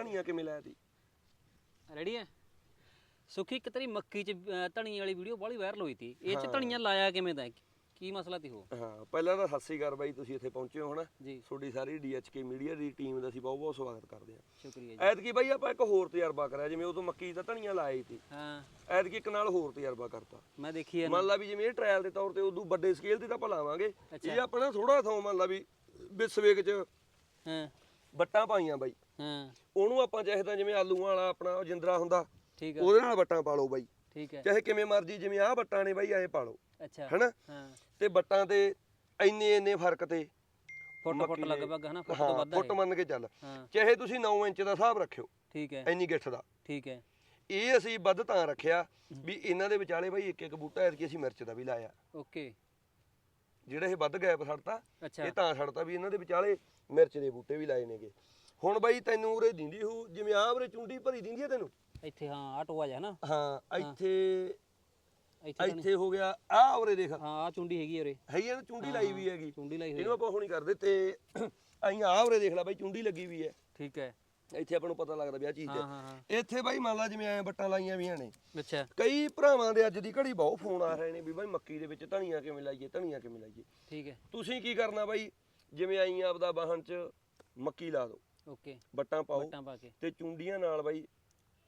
ਧਨੀਆ ਕਿਵੇਂ ਲਾਇਆ ਤੀ ਰੈਡੀ ਹੈ ਸੁਖੀ ਇੱਕ ਤੇਰੀ ਮੱਕੀ ਚ ਅਹ, ਧਨੀਏ ਵਾਲੀ ਵੀਡੀਓ ਬੜੀ ਵਾਇਰਲ ਹੋਈ ਤੀ। ਇਹ ਚ ਧਨੀਆ ਲਾਇਆ ਕਿਵੇਂ ਦਾ? ਹੈ? ਕੀ ਮਸਲਾ ਤੀ ਹੋ ਹਾਂ ਪਹਿਲਾਂ ਤਾਂ ਸਤਿ ਸ੍ਰੀ ਅਕਾਲ ਬਾਈ ਤੁਸੀਂ ਇੱਥੇ ਪਹੁੰਚੇ ਹੋ ਹਨਾ? ਜੀ। ਤੁਹਾਡੀ ਸਾਰੀ ਡੀਐਚਕੇ ਮੀਡੀਆ ਦੀ ਟੀਮ ਦਾ ਅਸੀਂ ਬਹੁਤ ਬਹੁਤ ਸਵਾਗਤ ਕਰਦੇ ਹਾਂ। ਸ਼ੁਕਰੀਆ ਜੀ। ਐਤਕੀ ਬਾਈ ਆਪਾਂ ਇੱਕ ਹੋਰ ਤਜਰਬਾ ਕਰਿਆ ਜਿਵੇਂ ਉਦੋਂ ਮੱਕੀ ਦਾ ਧਨੀਆ ਲਾਇਆ ਤੀ। ਹਾਂ। ਐਤਕੀ ਇੱਕ ਨਾਲ ਹੋਰ ਤਜਰਬਾ ਕਰਤਾ। ਮੈਂ ਦੇਖੀ ਹੈ ਮੰਨ ਲਾ ਵੀ ਜਿਵੇਂ ਇਹ ਟ੍ਰਾਇਲ ਦੇ ਤੌਰ ਤੇ ਉਦੋਂ ਵੱਡੇ ਸਕੇਲ ਤੇ ਤਾਂ ਆਪਾਂ ਲਾਵਾਂਗੇ। ਇਹ ਆਪਣਾ ਥੋੜਾ ਥਾਂ ਮੰਨ ਲਾ ਵੀ ਵਿਸਵੇਕ ਚ ਹਾਂ। ਬੱਟਾਂ ਪਾਈਆਂ ਬਾਈ। ਹਾਂ। ਉਹਨੂੰ ਆਪਾਂ ਚਾਹੇ ਤਾਂ ਜਿਵੇਂ ਆਲੂਆਂ ਵਾਲਾ ਆਪਣਾ ਉਹ ਜਿੰਦਰਾ ਹੁੰਦਾ ਠੀਕ ਹੈ ਉਹਦੇ ਨਾਲ ਬੱਟਾਂ ਪਾ ਲਓ ਬਾਈ। ਠੀਕ ਹੈ ਚਾਹੇ ਕਿਵੇਂ ਮਰਜ਼ੀ ਜਿਵੇਂ ਆਹ ਬੱਟਾਂ ਨੇ ਬਾਈ ਐਂ ਪਾ ਲਓ। ਅੱਛਾ। ਹਨਾ? ਹਾਂ। ਤੇ ਬੱਟਾਂ ਤੇ ਇੰਨੇ ਇੰਨੇ ਫ਼ਰਕ ਤੇ ਫੁੱਟ ਫੁੱਟ ਲਗਭਗ ਹਨਾ? ਫੁੱਟ ਤੋਂ ਵੱਧ ਫੁੱਟ ਮੰਨ ਕੇ ਚੱਲ। ਚਾਹੇ ਤੁਸੀਂ 9 ਇੰਚ ਦਾ ਹਿਸਾਬ ਰੱਖਿਓ ਠੀਕ ਹੈ। ਇੰਨੀ ਗਿੱਠ ਦਾ। ਠੀਕ ਹੈ। ਇਹ ਅਸੀਂ ਵੱਧ ਤਾਂ ਰੱਖਿਆ ਵੀ ਇਹਨਾਂ ਦੇ ਵਿਚਾਲੇ ਬਾਈ ਇੱਕ ਇੱਕ ਬੂਟਾ ਐਤਕੀ ਅਸੀਂ ਮਿਰਚ ਦਾ ਵੀ ਲਾਇਆ। ਓਕੇ। ਜਿਹੜਾ ਇਹ ਵੱਧ ਗੈਪ ਛੱਡਤਾ ਇਹ ਤਾਂ ਛੱਡਤਾ ਵੀ ਇਹਨਾਂ ਦੇ ਵਿਚਾਲੇ ਮਿਰਚ ਦੇ ਬੂਟੇ ਵੀ ਲਾਏ ਨੇਗੇ। ਹੁਣ ਬਾਈ ਤੈਨੂੰ ਉਰੇ ਦਿੰਦੀ ਹੋ ਜਿਵੇਂ ਆਹ ਉਰੇ ਚੁੰਡੀ ਭਰੀ ਦਿੰਦੀ ਹੈ ਤੈਨੂੰ? ਇੱਥੇ ਹਾਂ ਆ ਟੋਆ ਜਾ ਹਨਾ ਹਾਂ ਇੱਥੇ ਇੱਥੇ ਇੱਥੇ ਹੋ ਗਿਆ ਆਹ ਉਰੇ ਦੇਖ। ਹਾਂ ਆ ਚੁੰਡੀ ਹੈਗੀ ਉਰੇ। ਹੈਗੀ ਆ ਨਾ ਚੁੰਡੀ ਲਾਈ ਵੀ ਹੈਗੀ। ਚੁੰਡੀ ਲਾਈ ਹੋਈ ਇਹਨੂੰ ਆਪਾਂ ਹੁਣੀ ਕਰਦੇ ਤੇ ਆਈ ਆਹ ਉਰੇ ਦੇਖ ਲੈ ਬਾਈ ਚੁੰਡੀ ਲੱਗੀ ਵੀ ਹੈ। ਠੀਕ ਹੈ। ਇੱਥੇ ਆਪਾਂ ਨੂੰ ਪਤਾ ਲੱਗਦਾ ਵੀ ਆ ਚੀਜ਼ ਹਾਂ। ਤੇ ਹਾਂ ਹਾਂ। ਇੱਥੇ ਬਾਈ ਮੰਨ ਲਾ ਜਿਵੇਂ ਐ ਬੱਟਾਂ ਲਾਈਆਂ ਵੀਆਂ ਨੇ। ਅੱਛਾ। ਕਈ ਭਰਾਵਾਂ ਦੇ ਅੱਜ ਦੀ ਘੜੀ ਬਹੁਤ ਫੋਨ ਆ ਰਹੇ ਨੇ ਵੀ ਬਾਈ ਮੱਕੀ ਦੇ ਵਿੱਚ ਧਨੀਆ ਕਿਵੇਂ ਲਾਈਏ ਧਨੀਆ ਕਿਵੇਂ ਲਾਈਏ। ਠੀਕ ਹੈ। ਤੁਸੀਂ ਕੀ ਕਰਨਾ ਬਾਈ? ਜਿਵੇਂ ਆਈ ਆਪਦਾ ਵਾਹਨ ਚ ਮੱਕੀ ਲਾ ਦਿਓ। ਓਕੇ। ਬੱਟਾਂ ਪਾਓ ਟਾਂ ਪਾ ਕੇ। ਤੇ ਚੁੰਡੀਆਂ ਨਾਲ ਬਾਈ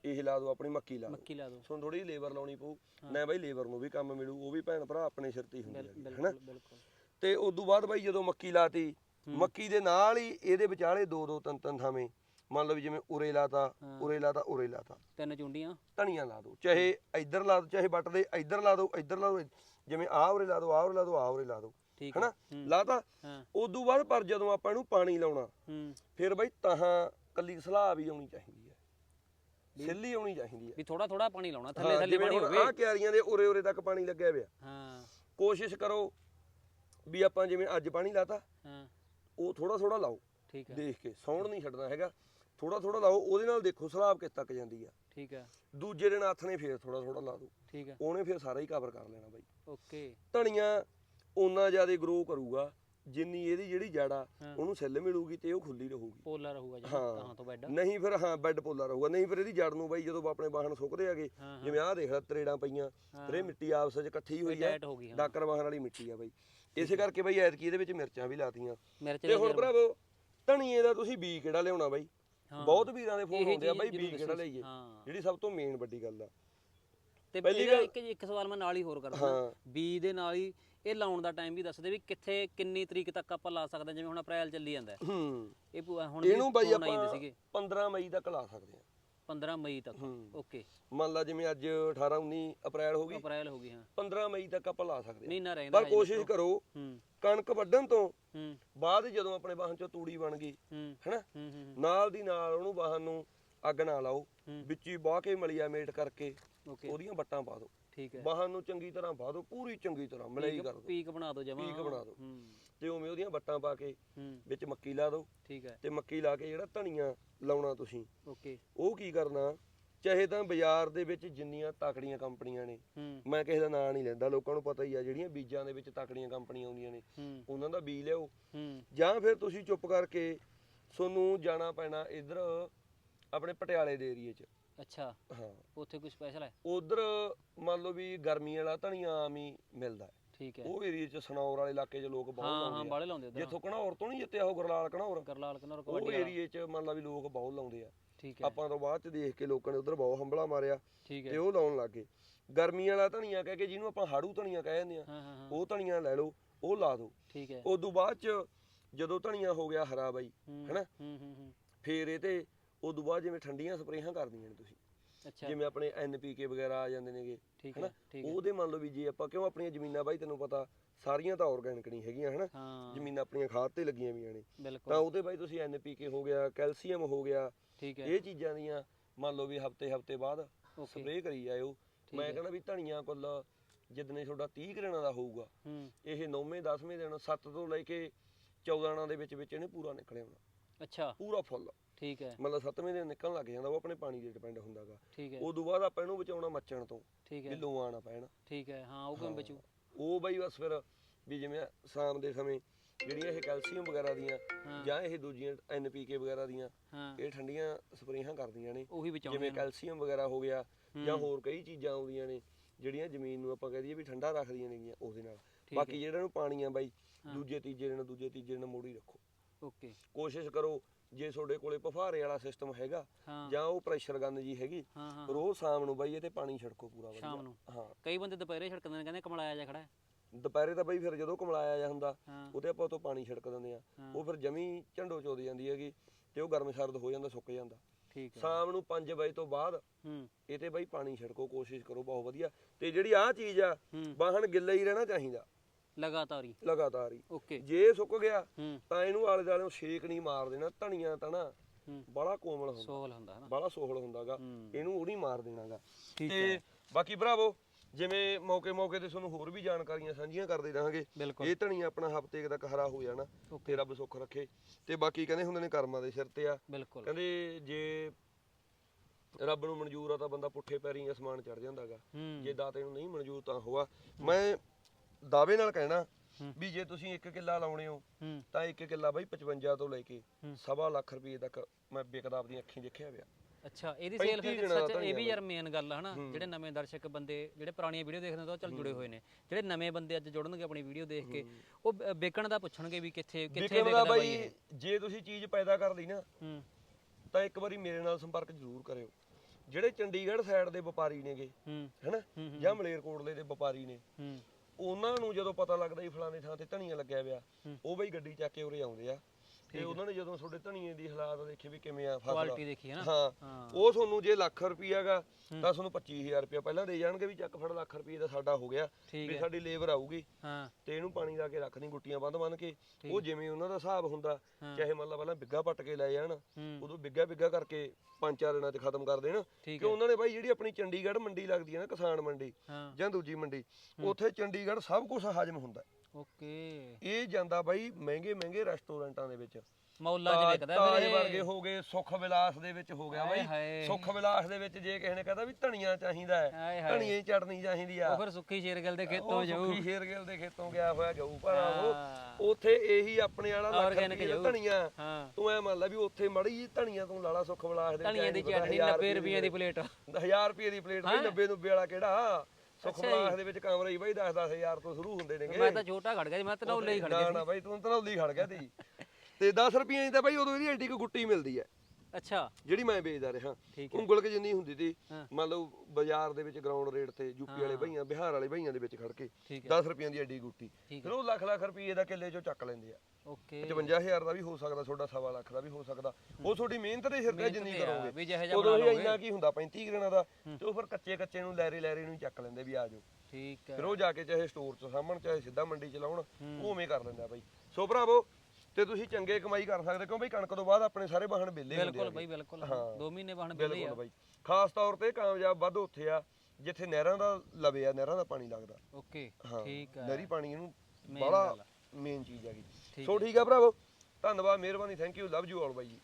ਇਹ ਲਾ ਦਿਓ ਆਪਣੀ ਮੱਕੀ ਲਾ ਦਿਓ ਮੱਕੀ ਲਾ ਦੋ। ਤੁਹਾਨੂੰ ਥੋੜੀ ਜਿਹੀ ਲੇਬਰ ਲਾਉਣੀ ਪਊ। ਨਾ ਬਾਈ ਲੇਬਰ ਨੂੰ ਵੀ ਕੰਮ ਮਿਲੂ ਉਹ ਵੀ ਭੈਣ ਭਰਾ ਆਪਣੇ ਸਿਰ ਤੇ ਹੀ ਹੁੰਦੀ ਹੈ ਹਨਾ ਬਿਲਕੁਲ ਬਿਲਕੁਲ। ਤੇ ਉਸ ਤੋਂ ਬਾਅਦ ਬਾਈ ਜਦੋਂ ਮੱਕੀ ਲਾਤੀ ਮੱਕੀ ਦੇ ਨਾਲ ਹੀ ਇਹਦੇ ਵਿਚਾਲੇ ਦੋ ਦੋ ਤਿੰਨ ਤਿੰਨ ਥਾਵੇਂ ਮੰਨ ਲਓ ਵੀ ਜਿਵੇਂ ਉਰੇ ਲਾਤਾ ਉਰੇ ਲਾਤਾ ਉਰੇ ਲਾਤਾ। ਤਿੰਨ ਚੁੰਡੀਆਂ। ਧਨੀਆ ਲਾ ਦਿਓ ਚਾਹੇ ਇੱਧਰ ਲਾ ਦਿਓ ਚਾਹੇ ਵੱਟ ਦੇ ਇੱਧਰ ਲਾ ਦਿਓ ਇੱਧਰ ਲਾ ਦਿਓ ਜਿਵੇਂ ਆਹ ਉਰੇ ਲਾ ਦਿਓ ਆਹ ਉਰੇ ਲਾ ਦਿਓ ਆਹ ਉਰੇ ਲਾ ਦਿਓ ਠੀਕ ਹੈ। ਹਨਾ ਲਾਤਾ ਤੋਂ ਬਾਅਦ ਪਰ ਜਦੋਂ ਆਪਾਂ ਇਹਨੂੰ ਪਾਣੀ ਲਾਉਣਾ ਫਿਰ ਬਾਈ ਤਾਹਾਂ ਕੱਲੀ ਸਲਾਹ ਵੀ ਆਉਣੀ ਚਾਹੀਦੀ ਹੈ। ਸਿੱਲੀ ਆਉਣੀ ਚਾਹੀਦੀ ਹੈ। ਵੀ ਥੋੜਾ ਥੋੜਾ ਪਾਣੀ ਲਾਉਣਾ ਥੱਲੇ ਥੱਲੇ ਪਾਣੀ ਹੋਵੇ। ਆਹ ਕਿਆਰੀਆਂ ਦੇ ਉਰੇ ਉਰੇ ਤੱਕ ਪਾਣੀ ਲੱਗਿਆ ਪਿਆ ਹਾਂ। ਕੋਸ਼ਿਸ਼ ਕਰੋ ਵੀ ਆਪਾਂ ਜਿਵੇਂ ਅੱਜ ਪਾਣੀ ਲਾਤਾ ਹਾਂ। ਉਹ ਥੋੜਾ ਥੋੜਾ ਲਾਓ। ਠੀਕ ਹੈ। ਦੇਖ ਕੇ ਸੌਣ ਨਹੀਂ ਛੱਡਣਾ ਹੈਗਾ। ਥੋੜਾ ਥੋੜਾ ਲਾਓ ਉਹਦੇ ਨਾਲ ਦੇਖੋ ਸਲਾਬ ਕਿਸ ਤੱਕ ਜਾਂਦੀ ਆ। ਠੀਕ ਹੈ। ਦੂਜੇ ਦਿਨ ਹੱਥ ਨੇ ਫੇਰ ਥੋੜਾ ਥੋੜਾ ਲਾ ਦਿਓ ਠੀਕ ਹੈ। ਉਹਨੇ ਫੇਰ ਸਾਰਾ ਹੀ ਕਵਰ ਕਰ ਲੈਣਾ ਬਾਈ। ਓਕੇ। ਧਨੀਆ ਓਨਾ ਜ਼ਿਆਦਾ ਗਰੋ ਕਰੂਗਾ ਜਿੰਨੀ ਇਹਦੀ ਜਿਹੜੀ ਜੜ ਆ ਉਹਨੂੰ ਸੈੱਲ ਮਿਲੂਗੀ ਤੇ ਉਹ ਖੁੱਲੀ ਰਹੂਗੀ। ਪੋਲਾ ਰਹੂਗਾ ਜੀ ਹਾਂ। ਤਾਂ ਤੋਂ ਬੈੱਡ ਨਹੀਂ ਫਿਰ ਹਾਂ ਬੈੱਡ ਪੋਲਾ ਰਹੂਗਾ। ਨਹੀਂ ਫਿਰ ਇਹਦੀ ਜੜ ਨੂੰ ਬਾਈ ਜਦੋਂ ਆਪਣੇ ਵਾਹਣ ਸੁੱਕਦੇ ਆਗੇ ਹਾਂ, ਜਿਵੇਂ ਆਹ ਦੇਖ ਲੈ ਤਰੇੜਾਂ ਪਈਆਂ ਫਿਰ ਇਹ ਮਿੱਟੀ ਆਪਸ ਵਿੱਚ ਇਕੱਠੀ ਹੋਈ ਆ। ਟਾਈਟ ਹੋ ਗਈ ਹਾਂ। ਡਾਕਰ ਵਾਹਣ ਵਾਲੀ ਮਿੱਟੀ ਆ ਬਾਈ। ਇਸੇ ਕਰਕੇ ਬਾਈ ਐਤਕੀ ਇਹਦੇ ਵਿੱਚ ਮਿਰਚਾਂ ਵੀ ਲਾਤੀਆਂ। ਮਿਰਚ ਤੇ ਦੇ ਹੁਣ ਭਰਾਵੋ ਧਨੀਏ ਦਾ ਤੁਸੀਂ ਬੀ ਕਿਹੜਾ ਲਿਆਉਣਾ ਬਾਈ? ਹਾਂ। ਬਹੁਤ ਵੀਰਾਂ ਦੇ ਫੋਨ ਇਹ ਹੁੰਦੇ ਆ ਚੀਜ਼ ਬਾਈ ਜ਼ਰੂਰ ਬੀ ਕਿਹੜਾ ਦੱਸੋ। ਲਈਏ? ਹਾਂ। ਜਿਹੜੀ ਸਭ ਤੋਂ ਮੇਨ ਵੱਡੀ ਗੱਲ ਆ। ਤੇ ਪਹਿਲੀ ਇਹਦਾ ਗੱਲ- ਇੱਕ ਇੱਕ ਸਵਾਲ ਮੈਂ ਨਾਲ ਹੀ ਹੋਰ ਕਰਦਾ ਹਾਂ। ਬੀ ਦੇ ਨਾਲ ਹੀ ਇਹ ਲਾਉਣ ਦਾ ਟਾਈਮ ਵੀ ਦੱਸ ਦੇ ਵੀ ਕਿੱਥੇ ਕਿੰਨੀ ਤਰੀਕ ਤੱਕ ਆਪਾਂ ਲਾ ਸਕਦੇ ਹਾਂ? ਜਿਵੇਂ ਹੁਣ ਅਪ੍ਰੈਲ ਚੱਲੀ ਜਾਂਦਾ ਹੈ। ਹੂੰ। ਇਹ ਹੁਣ ਇਹਨੂੰ ਬਾਈ phone ਆਈ ਆਪਾਂ ਜਾਂਦੇ ਸੀਗੇ। 15 ਮਈ ਤੱਕ ਲਾ ਸਕਦੇ ਆ 15 ਮਈ ਤੱਕ ਹੂੰ। ਓਕੇ। ਮੰਨ ਲਾ ਜਿਵੇਂ ਅੱਜ 18 19 ਅਪ੍ਰੈਲ ਹੋ ਗਈ। ਅਪ੍ਰੈਲ ਹੋ ਗਈ ਹਾਂ। 15 ਮਈ ਤੱਕ ਆਪਾਂ ਲਾ ਸਕਦੇ ਆ ਮਹੀਨਾ ਰਹਿੰਦਾ ਪਰ ਕੋਸ਼ਿਸ਼ ਕਰੋ ਹੂੰ। ਕਣਕ ਵੱਢਣ ਤੋਂ ਹੂੰ। ਬਾਅਦ ਜਦੋਂ ਆਪਣੇ ਵਾਹਨ ਚੋਂ ਤੂੜੀ ਬਣ ਗਈ ਹੂੰ। ਹੈਨਾ? ਹੂੰ ਹੂੰ ਨਾਲ ਦੀ ਨਾਲ ਉਹਨੂੰ ਵਾਹਨ ਨੂੰ ਅੱਗ ਨਾ ਲਾਓ ਹੂੰ। ਵਿੱਚ ਬਾਹ ਕੇ ਮਲੀਆ ਮੇਟ ਕਰਕੇ ਓਕੇ। ਉਹਦੀਆਂ ਵੱਟਾਂ ਪਾ ਦਿਓ। ਠੀਕ ਹੈ। ਵਾਹਨ ਨੂੰ ਚੰਗੀ ਤਰ੍ਹਾਂ ਪਾ ਦਿਓ ਪੂਰੀ ਚੰਗੀ ਤਰ੍ਹਾਂ ਮਲਾਈ ਕਰ ਦਿਓ। ਪੀਕ ਬਣਾ ਦਿਓ ਜਮਾ। ਪੀਕ ਬਣਾ ਦਿਓ। ਹੂੰ। ਤੇ ਉਵੇਂ ਉਹਦੀਆਂ ਵੱਟਾਂ ਪਾ ਕੇ ਹੂੰ। ਵਿੱਚ ਮੱਕੀ ਲਾ ਦਿਓ। ਠੀਕ ਹੈ। ਤੇ ਮੱਕੀ ਲਾ ਕੇ ਜਿਹੜਾ ਧਨੀਆ ਲਾਉਣਾ ਤੁਸੀਂ ਓਕੇ। ਉਹ ਕੀ ਕਰਨਾ ਚਾਹੇ ਤਾਂ ਬਾਜ਼ਾਰ ਦੇ ਵਿੱਚ ਜਿੰਨੀਆਂ ਤਾਕੜੀਆਂ ਕੰਪਨੀਆਂ ਨੇ ਮੈਂ ਕਿਸੇ ਦਾ ਨਾਂ ਨਹੀਂ ਲੈਂਦਾ ਲੋਕਾਂ ਨੂੰ ਪਤਾ ਹੀ ਆ ਜਿਹੜੀਆਂ ਬੀਜਾਂ ਦੇ ਵਿੱਚ ਤਾਕੜੀਆਂ ਕੰਪਨੀਆਂ ਆਉਂਦੀਆਂ ਨੇ ਉਹਨਾਂ ਦਾ ਬੀਜ ਲਿਆਓ। ਹੂੰ। ਜਾਂ ਫਿਰ ਤੁਸੀਂ ਚੁੱਪ ਕਰਕੇ ਤੁਹਾਨੂੰ ਜਾਣਾ ਪੈਣਾ ਇਧਰ ਆਪਣੇ ਪਟਿਆਲੇ ਦੇ ਏਰੀਏ 'ਚ। ਅੱਛਾ। ਹਾਂ। ਉੱਥੇ ਕੋਈ ਸਪੈਸ਼ਲ ਹੈ? ਉਧਰ ਮੰਨ ਲਓ ਵੀ ਗਰਮੀ ਵਾਲਾ ਧਨੀਆ ਆਮ ਹੀ ਮਿਲਦਾ ਹੈ। ਠੀਕ ਹੈ। ਉਹ ਏਰੀਏ 'ਚ ਸਨੌਰ ਵਾਲੇ ਇਲਾਕੇ 'ਚ ਲੋਕ ਬਹੁਤ ਹਾਂ ਹਾਂ ਲਾਉਂਦੇ ਆ। ਬਾਲੇ ਲਾਉਂਦੇ ਉਧਰ ਜਿੱਥੋਂ ਘਣੌਰ ਤੋਂ ਨਹੀਂ ਜਿੱਤਿਆ ਉਹ ਗਰਲਾਲ ਘਣੌਰ। ਕਰਲਾਲ ਕਨਰ ਉਹ ਕਬੱਡੀ ਵਾਲਾ। ਏਰੀਏ 'ਚ ਮੰਨ ਲਾ ਵੀ ਲੋਕ ਬਹੁਤ ਲਾਉਂਦੇ ਆ। ਠੀਕ ਹੈ। ਆਪਾਂ ਤੋਂ ਬਾਅਦ 'ਚ ਦੇਖ ਕੇ ਲੋਕਾਂ ਨੇ ਉਧਰ ਬਹੁਤ ਹੰਬਲਾ ਮਾਰਿਆ ਠੀਕ ਤੇ ਹੈ ਉਹ ਲਾਉਣ ਲੱਗੇ ਗਰਮੀ ਵਾਲਾ ਧਨੀਆ ਕਹਿ ਕੇ ਜਿਹਨੂੰ ਆਪਾਂ ਹਾੜੂ ਧਨੀਆ ਕਹਿ ਜਾਂਦੇ ਆ ਹਾਂ ਹਾਂ ਹਾਂ। ਉਹ ਧਨੀਆ ਲੈ ਲਓ ਉਹ ਲਾ ਦਿਓ। ਠੀਕ ਹੈ। ਉਦੋਂ ਬਾਅਦ 'ਚ ਜਦੋਂ ਧਨੀਆ ਹੋ ਗਿਆ ਹਰਾ ਬਾਈ ਹੂੰ ਹੈਨਾ? ਹੂੰ ਹੂੰ ਹੂੰ। ਫੇਰ ਇਹ ਤੇ ਉਦੋਂ ਬਾਅਦ ਜਿਵੇਂ ਠੰਡੀਆਂ ਸਪਰੇਹਾਂ ਕਰਦੀਆਂ ਨੇ ਤੁਸੀਂ। ਅੱਛਾ। ਜਿਵੇਂ ਆਪਣੇ ਐਨਪੀਕੇ ਵਗੈਰਾ ਆ ਜਾਂਦੇ ਨੇਗੇ ਠੀਕ ਹਨਾ? ਹੈ ਉਹਦੇ ਮੰਨ ਲਓ ਵੀ ਜੇ ਆਪਾਂ ਕਿਉਂ ਆਪਣੀਆਂ ਜ਼ਮੀਨਾਂ ਬਾਈ ਤੈਨੂੰ ਪਤਾ ਸਾਰੀਆਂ ਤਾਂ ਆਰਗੈਨਿਕ ਨਹੀਂ ਹੈਗੀਆਂ ਹਨਾ? ਜ਼ਮੀਨਾਂ ਆਪਣੀਆਂ ਖਾਦ ਤੇ ਲੱਗੀਆਂ ਵੀਆਂ ਨੇ। ਤਾਂ ਉਹਦੇ ਬਾਈ ਤੁਸੀਂ ਐਨਪੀਕੇ ਹੋ ਗਿਆ ਕੈਲਸ਼ੀਅਮ ਹੋ ਗਿਆ ਠੀਕ ਹੈ। ਇਹ ਚੀਜ਼ਾਂ ਦੀਆਂ ਮੰਨ ਲਓ ਵੀ ਹਫ਼ਤੇ ਹਫ਼ਤੇ ਬਾਅਦ ਸਪਰੇਅ ਕਰੀ ਜਾਇਓ। ਮੈਂ ਕਹਿੰਦਾ ਵੀ ਧਨੀਆ ਕੁੱਲ ਜਿੱਦਨੇ ਤੁਹਾਡਾ 30 ਕੁ ਦਿਨਾਂ ਦਾ ਹੋਊਗਾ ਇਹ 9ਵੇਂ 10ਵੇਂ ਦਿਨ 7 ਤੋਂ ਲੈ ਕੇ 14 ਦਿਨਾਂ ਦੇ ਵਿੱਚ ਵਿੱਚ ਇਹਨੇ ਪੂਰਾ ਨਿਕਲ ਆਉਣਾ ਅੱਛਾ। ਪੂਰਾ ਫੁੱਲ। ਠੀਕ ਹੈ। ਮਤਲਬ 7ਵੇਂ ਦਿਨ ਨਿਕਲਣ ਲੱਗ ਜਾਂਦਾ ਉਹ ਆਪਣੇ ਪਾਣੀ ਦੇ ਡਿਪੈਂਡ ਹੁੰਦਾਗਾ। ਠੀਕ ਹੈ। ਉਦੋਂ ਬਾਅਦ ਆਪਾਂ ਇਹਨੂੰ ਬਚਾਉਣਾ ਮੱਚਣ ਤੋਂ ਠੀਕ ਹੈ। ਲੋਆਂ ਨਾ ਪੈਣ। ਠੀਕ ਹੈ ਹਾਂ ਉਹ ਕਿਵੇਂ ਬਚੂ? ਉਹ ਬਾਈ ਬਸ ਫਿਰ ਵੀ ਜਿਵੇਂ ਸ਼ਾਮ ਦੇ ਸਮੇਂ ਜਿਹੜੀਆਂ ਇਹ ਕੈਲਸ਼ੀਅਮ ਵਗੈਰਾ ਦੀਆਂ। ਜਾਂ ਇਹ ਦੂਜੀਆਂ ਐਨਪੀਕੇ ਵਗੈਰਾ ਦੀਆਂ ਇਹ ਠੰਡੀਆਂ ਸਪਰੇਹਾਂ ਕਰਦੀਆਂ ਨੇ। ਜਿਵੇਂ ਕੈਲਸ਼ੀਅਮ ਵਗੈਰਾ ਹੋ ਗਿਆ ਜਾਂ ਹੋਰ ਕਈ ਚੀਜ਼ਾਂ ਆਉਂਦੀਆਂ ਨੇ ਜਿਹੜੀਆਂ ਜ਼ਮੀਨ ਨੂੰ ਆਪਾਂ ਕਹਿ ਦਈਏ ਵੀ ਠੰਡਾ ਰੱਖਦੀਆਂ ਨੇਗੀਆਂ ਉਹਦੇ ਨਾਲ। ਬਾਕੀ ਜਿਹੜਾ ਨੂੰ ਪਾਣੀ ਆ ਬਾਈ ਦੂਜੇ ਤੀਜੇ ਦਿਨ ਦੂਜੇ ਤੀਜੇ ਦਿਨ ਮੋੜੀ ਰੱਖੋ। ਓਕੇ। ਕੋਸ਼ਿਸ਼ ਕਰੋ ਜੇ ਤੁਹਾਡੇ ਕੋਲੇ ਪਫਾਰੇ ਵਾਲਾ ਸਿਸਟਮ ਹੈਗਾ ਹਾਂ। ਜਾਂ ਉਹ ਪ੍ਰੈਸ਼ਰ ਗੰਨ ਜੀ ਹੈਗੀ ਹਾਂ ਹਾਂ। ਰੋਜ਼ ਸ਼ਾਮ ਨੂੰ ਬਾਈ ਇਹ ਤੇ ਪਾਣੀ ਛਿੜਕੋ ਪੂਰਾ ਵਧੀਆ। ਸ਼ਾਮ ਨੂੰ। ਹਾਂ। ਕਈ ਬੰਦੇ ਦੁਪਹਿਰੇ ਛੜਕਦੇ ਨੇ ਕਹਿੰਦੇ ਕਮਲਾਇਆ ਜਾ ਖੜਾ ਹੈ। ਦੁਪਹਿਰੇ ਤਾਂ ਬਾਈ ਫਿਰ ਜਦੋਂ ਕਮਲਾਇਆ ਜਾ ਹੁੰਦਾ ਹਾਂ। ਉਹਤੇ ਆਪਾਂ ਉਹ ਤੋਂ ਪਾਣੀ ਛਿੜਕ ਦਿੰਦੇ ਆ। ਉਹ ਫਿਰ ਜਮੀ ਝੰਡੋ ਚੋਦ ਜਾਂਦੀ ਹੈਗੀ ਤੇ ਉਹ ਗਰਮ ਸਰਦ ਹੋ ਜਾਂਦਾ ਸੁੱਕ ਜਾਂਦਾ। ਠੀਕ ਹੈ। ਸ਼ਾਮ ਨੂੰ 5 ਵਜੇ ਤੋਂ ਬਾਅਦ ਹੂੰ। ਇਹ ਤੇ ਬਾਈ ਪਾਣੀ ਛਿੜਕੋ ਕੋਸ਼ਿਸ਼ ਕਰੋ ਬਹੁਤ ਵਧੀਆ। ਤੇ ਜਿਹੜੀ ਆਹ ਚੀਜ਼ ਆ ਵਾਹਣ ਗਿੱਲਾ ਹੀ ਰਹਿਣਾ ਚਾਹੀਦਾ। ਲਗਾਤਾਰ ਹੀ। ਲਗਾਤਾਰ ਹੀ। ਓਕੇ। ਜੇ ਸੁੱਕ ਗਿਆ ਹੂੰ। ਤਾਂ ਇਹਨੂੰ ਆਲੇ ਦੁਆਲੇ ਨੂੰ ਛੇਕ ਨਹੀਂ ਮਾਰ ਦੇਣਾ ਧਣੀਆਂ ਤਾਂ ਨਾ ਹੂੰ। ਬੜਾ ਕੋਮਲ ਹੁੰਦਾ। ਸੋਲ ਹੁੰਦਾ ਨਾ। ਬੜਾ ਸੋਹਲ ਹੁੰਦਾਗਾ। ਹੂੰ। ਇਹਨੂੰ ਉਹ ਨਹੀਂ ਮਾਰ ਦੇਣਾਗਾ। ਠੀਕ ਤੇ ਬਾਕੀ ਭਰਾਵੋ ਜਿਵੇਂ ਮੌਕੇ ਮੌਕੇ ਤੇ ਤੁਹਾਨੂੰ ਹੋਰ ਵੀ ਜਾਣਕਾਰੀਆਂ ਸਾਂਝੀਆਂ ਕਰਦੇ ਰਹਾਂਗੇ ਬਿਲਕੁਲ। ਇਹ ਧਣੀਆਂ ਆਪਣਾ ਹਫ਼ਤੇ ਤੱਕ ਹਰਾ ਹੋ ਜਾਣਾ ਤੇ ਰੱਬ ਸੁੱਖ ਰੱਖੇ। ਤੇ ਬਾਕੀ ਕਹਿੰਦੇ ਹੁੰਦੇ ਨੇ ਕਰਮਾਂ ਦੇ ਸਿਰ ਤੇ ਆ। ਬਿਲਕੁਲ। ਕਹਿੰਦੇ ਜੇ ਰੱਬ ਨੂੰ ਮਨਜ਼ੂਰ ਆ ਤਾਂ ਬੰਦਾ ਪੁੱਠੇ ਪੈਰੀਂ ਅਸਮਾਨ ਚੜ ਜਾਂਦਾਗਾ। ਹੂੰ। ਜੇ ਦਾਤੇ ਨੂੰ ਨਹੀਂ ਮਨਜ਼ੂਰ ਤਾਂ ਹੋਆ। ਮੈਂ ਦਾਅਵੇ ਨਾਲ ਕਹਿਣਾ। ਵੀ ਜੇ ਤੁਸੀਂ ਇੱਕ ਕਿੱਲਾ ਲਾਉਣੇ ਹੋ ਹੂੰ। ਤਾਂ ਇੱਕ ਕਿੱਲਾ ਬਾਈ 55 ਤੋਂ ਲੈ ਕੇ ਹੂੰ। ਸਵਾ ਲੱਖ ਰੁਪਏ ਤੱਕ ਮੈਂ ਵਿਕਦਾ ਆਪਦੀਆਂ ਅੱਖੀਂ ਦੇਖਿਆ ਪਿਆ। ਅੱਛਾ ਇਹਦੀ ਸੇਲ 35 ਫਿਰ ਦਿਨਾਂ ਦਾ ਸੱਚ ਇਹ ਵੀ ਯਾਰ। ਮੇਨ ਗੱਲ ਆ ਹਨਾ ਜਿਹੜੇ ਨਵੇਂ ਦਰਸ਼ਕ ਬੰਦੇ ਜਿਹੜੇ ਪੁਰਾਣੀਆਂ ਵੀਡੀਓ ਦੇਖਦੇ ਨੇ ਤਾਂ ਉਹ ਚੱਲ ਜੁੜੇ ਹੋਏ ਨੇ। ਜਿਹੜੇ ਨਵੇਂ ਬੰਦੇ ਅੱਜ ਜੁੜਨਗੇ ਆਪਣੀ ਵੀਡੀਓ ਦੇਖ ਕੇ ਉਹ ਬ- ਵਿਕਣ ਦਾ ਪੁੱਛਣਗੇ ਵੀ ਕਿੱਥੇ ਕਿੱਥੇ ਵਿਕਣ ਵਿਕਦਾ ਦਾ ਬਾਈ ਬਾਈ ਇਹ। ਜੇ ਤੁਸੀਂ ਚੀਜ਼ ਪੈਦਾ ਕਰ ਲਈ ਨਾ ਹੂੰ। ਤਾਂ ਇੱਕ ਵਾਰੀ ਮੇਰੇ ਨਾਲ ਸੰਪਰਕ ਜ਼ਰੂਰ ਕਰਿਓ। ਜਿਹੜੇ ਚੰਡੀਗੜ੍ਹ ਸਾਈਡ ਦੇ ਵਪਾਰੀ ਨੇਗੇ ਹੂੰ। ਹੈਨਾ? ਜਾਂ ਮਲੇਰਕੋਟਲੇ ਦੇ ਵਪਾਰੀ ਨੇ ਹੂੰ। ਉਹਨਾਂ ਨੂੰ ਜਦੋਂ ਪਤਾ ਲੱਗਦਾ ਵੀ ਫਲਾਣੇ ਥਾਂ ਤੇ ਧਨੀਆ ਲੱਗਿਆ ਪਿਆ। ਉਹ ਬਈ ਗੱਡੀ ਚੱਕ ਕੇ ਉਰੇ ਆਉਂਦੇ ਆ ਤੇ ਉਹਨਾਂ ਨੇ ਜਦੋਂ ਤੁਹਾਡੇ ਧਨੀਏ ਦੀ ਹਾਲਾਤ ਦੇਖੇ ਵੀ ਕਿਵੇਂ ਆ ਫਸਲ ਕੁਆਲਿਟੀ ਦੇਖੀ ਹੈ ਨਾ। ਹਾਂ ਉਹ ਤੁਹਾਨੂੰ ਜੇ ਲੱਖ ਰੁਪਈਆਗਾ ਤਾਂ ਤੁਹਾਨੂੰ 25000 ਰੁਪਇਆ ਪਹਿਲਾਂ ਦੇ ਜਾਣਗੇ ਵੀ ਚੱਕ ਫੜ ਲੱਖ ਰੁਪਏ ਦਾ ਸਾਡਾ ਹੋ ਗਿਆ ਵੀ ਸਾਡੀ ਲੇਬਰ ਆਊਗੀ। ਹਾਂ। ਤੇ ਇਹਨੂੰ ਪਾਣੀ ਲਾ ਕੇ ਰੱਖਣੀ ਗੁੱਟੀਆਂ ਬੰਦ ਬੰਨ ਕੇ। ਉਹ ਜਿਵੇਂ ਉਹਨਾਂ ਦਾ ਹਿਸਾਬ ਹੁੰਦਾ। ਚਾਹੇ ਮਤਲਬ ਪਹਿਲਾਂ ਬਿੱਗਾ ਪੱਟ ਕੇ ਲੈ ਜਾਣ ਉਦੋਂ ਬਿੱਗਾ ਬਿੱਗਾ ਕਰਕੇ ਪੰਜ ਚਾਰ ਦਿਨਾਂ 'ਚ ਖਤਮ ਕਰ ਦੇਣ। ਕਿ ਉਹਨਾਂ ਨੇ ਬਾਈ ਜਿਹੜੀ ਆਪਣੀ ਚੰਡੀਗੜ੍ਹ ਮੰਡੀ ਲੱਗਦੀ ਹੈ ਨਾ ਕਿਸਾਨ ਮੰਡੀ ਜਾਂ ਦੂਜੀ ਮੰਡੀ ਉੱਥੇ ਚੰਡੀਗੜ੍ਹ ਸਭ ਕੁਝ ਹਜਮ ਹੁੰਦਾ। ਓਕੇ। ਇਹ ਜਾਂਦਾ ਬਾਈ ਮਹਿੰਗੇ ਮਹਿੰਗੇ ਰੈਸਟੋਰੈਂਟਾਂ ਦੇ ਵਿੱਚ। ਮੌਲਾ ਚ ਵਿਕਦਾ ਤਾਜ ਫਿਰ ਵਰਗੇ ਹੋ ਗਏ ਸੁੱਖ ਵਿਲਾਸ ਦੇ ਵਿੱਚ ਹੋ ਗਿਆ ਬਾਈ। ਸੁੱਖ ਵਿਲਾਸ ਦੇ ਵਿੱਚ ਜੇ ਕਿਸੇ ਨੇ ਕਹਦਾ ਵੀ ਧਨੀਆ ਚਾਹੀਦਾ ਹੈ ਧਨੀਏ ਦੀ ਚਟਨੀ ਚਾਹੀਦੀ ਆ। ਉਹ ਫਿਰ ਸੁੱਕੀ ਸ਼ੇਰਗਿਲ ਦੇ ਖੇਤੋਂ ਜਾਊ ਸੁੱਖੀ ਸ਼ੇਰਗਿਲ ਦੇ ਖੇਤੋਂ ਗਿਆ ਹੋਇਆ ਜਾਊ ਪਰ। ਉਹ। ਉੱਥੇ ਇਹੀ ਆਪਣੇ ਵਾਲਾ ਲੱਖ ਰੁਪਏ ਹਾਂ। ਤੂੰ ਐ ਮੰਨ ਲੈ ਵੀ ਉੱਥੇ ਮੜੀ ਜੀ ਧਨੀਆ ਤੂੰ ਲਾਲਾ ਸੁੱਖ ਵਿਲਾਸ ਦੇ ਧਨੀਏ ਦੀ ਚਟਨੀ ਹਜ਼ਾਰ 90 ਰੁਪਏ ਦੀ ਪਲੇਟ। 1000 ਰੁਪਏ ਦੀ ਪਲੇਟ ਬਈ 90 90 ਵਾਲਾ ਕਿਹੜਾ? ਸੁੱਖ ਅੱਛਾ ਵਿਲਾਸ ਦੇ ਵਿੱਚ ਕਮਰੇ ਹੀ ਬਈ 10 10000 ਤੋਂ ਸ਼ੁਰੂ ਹੁੰਦੇ ਨੇਗੇ। ਮੈਂ ਤਾਂ ਛੋਟਾ ਖੜ ਗਿਆ ਸੀ ਮੈਂ ਤਾਂ ਉੱਲੇ ਹੀ ਖੜ ਗਿਆ ਨਾ ਨਾ ਬਾਈ ਤੂੰ ਤਨੌਲੀ ਖੜ ਗਿਆ ਤੀ। ਤੇ 10 ਰੁਪਏ ਦੀ ਤਾਂ ਬਾਈ ਉਦੋਂ ਇਹਦੀ ਐਡੀ ਕੋ ਗੁੱਟੀ ਮਿਲਦੀ ਹੈ ਅੱਛਾ। ਜਿਹੜੀ ਮੈਂ ਵੇਚਦਾ ਰਿਹਾ। ਠੀਕ ਉਂਗਲ ਕੇ ਜਿੰਨੀ ਹੁੰਦੀ ਤੀ ਹਾਂ। ਮੰਨ ਲਓ ਬਾਜ਼ਾਰ ਦੇ ਵਿੱਚ ਗਰਾਊਂਡ ਰੇਟ ਤੇ ਯੂਪੀ ਵਾਲੇ ਭਈਆਂ ਬਿਹਾਰ ਵਾਲੇ ਭਈਆਂ ਦੇ ਵਿੱਚ ਖੜ ਕੇ ਠੀਕ ਹੈ। 10 ਰੁਪਈਆਂ ਦੀ ਐਡੀ ਗੁੱਟੀ। ਠੀਕ ਫਿਰ ਉਹ ਲੱਖ ਲੱਖ ਰੁਪਏ ਦਾ ਕਿੱਲੇ ਚੋਂ ਚੱਕ ਲੈਂਦੇ ਆ। ਓਕੇ। 55000 ਦਾ ਵੀ ਹੋ ਸਕਦਾ ਤੁਹਾਡਾ ਸਵਾ ਲੱਖ ਦਾ ਵੀ ਹੋ ਸਕਦਾ। ਉਹ ਤੁਹਾਡੀ ਮਿਹਨਤ ਦੇ ਸਿਰ ਤੇ ਜਿੰਨੀ ਤੇ ਆ, ਕਰੋਗੇ। ਵੀ ਜਿਹੋ ਜਿਹਾ ਉਦੋਂ ਬਣਾ ਹੀ ਇੰਨਾ ਕੀ ਹੁੰਦਾ 35 ਗ੍ਰਾਣਾ ਦਾ ਤੇ ਉਹ ਫਿਰ ਕੱਚੇ ਕੱਚੇ ਨੂੰ ਲੈਰੇ ਲੈਰੇ ਨੂੰ ਹੀ ਚੱਕ ਲੈਂਦੇ ਵੀ ਆ ਜਾਓ। ਠੀਕ ਹੈ। ਫਿਰ ਉਹ ਜਾ ਕੇ ਚਾਹੇ ਸਟੋਰ 'ਚ ਸਾਹਮਣ ਚਾਹੇ ਸਿੱਧਾ ਮੰਡੀ 'ਚ ਲਾਉਣ ਉਹ ਉਵੇਂ ਕਰ ਲੈਂਦਾ ਬਾਈ। ਸੋ ਭਰਾਵੋ ਤੇ ਤੁਸੀਂ ਚੰਗੇ ਕਮਾਈ ਕਰ ਸਕਦੇ ਕਿਉਂ ਬਈ ਕਣਕ ਤੋਂ ਬਾਅਦ ਆਪਣੇ ਸਾਰੇ ਵਾਹਣ ਬਿੱਲੇ ਹੁੰਦੇ ਬਿਲਕੁਲ ਆ ਬਾਈ ਬਿਲਕੁਲ। ਹਾਂ। 2 ਮਹੀਨੇ ਬਾਹਣ ਬਿੱਲੇ ਬਿਲਕੁਲ ਆ। ਬਾਈ। ਖਾਸ ਤੌਰ ਤੇ ਕਾਮਯਾਬ ਵੱਧ ਉੱਥੇ ਆ ਜਿੱਥੇ ਨਹਿਰਾਂ ਦਾ ਲਵੇ ਆ ਨਹਿਰਾਂ ਦਾ ਪਾਣੀ ਲੱਗਦਾ। ਓਕੇ ਹਾਂ ਠੀਕ ਹੈ ਨਹਿਰੀ ਪਾਣੀ ਇਹਨੂੰ Main ਬੜਾ ਗੱਲ ਆ। ਮੇਨ ਚੀਜ਼ ਹੈਗੀ। ਸੋ ਠੀਕ ਆ ਭਰਾਵੋ ਧੰਨਵਾਦ ਮਿਹਰਬਾਨੀ thank you love you all ਬਾਈ ਜੀ।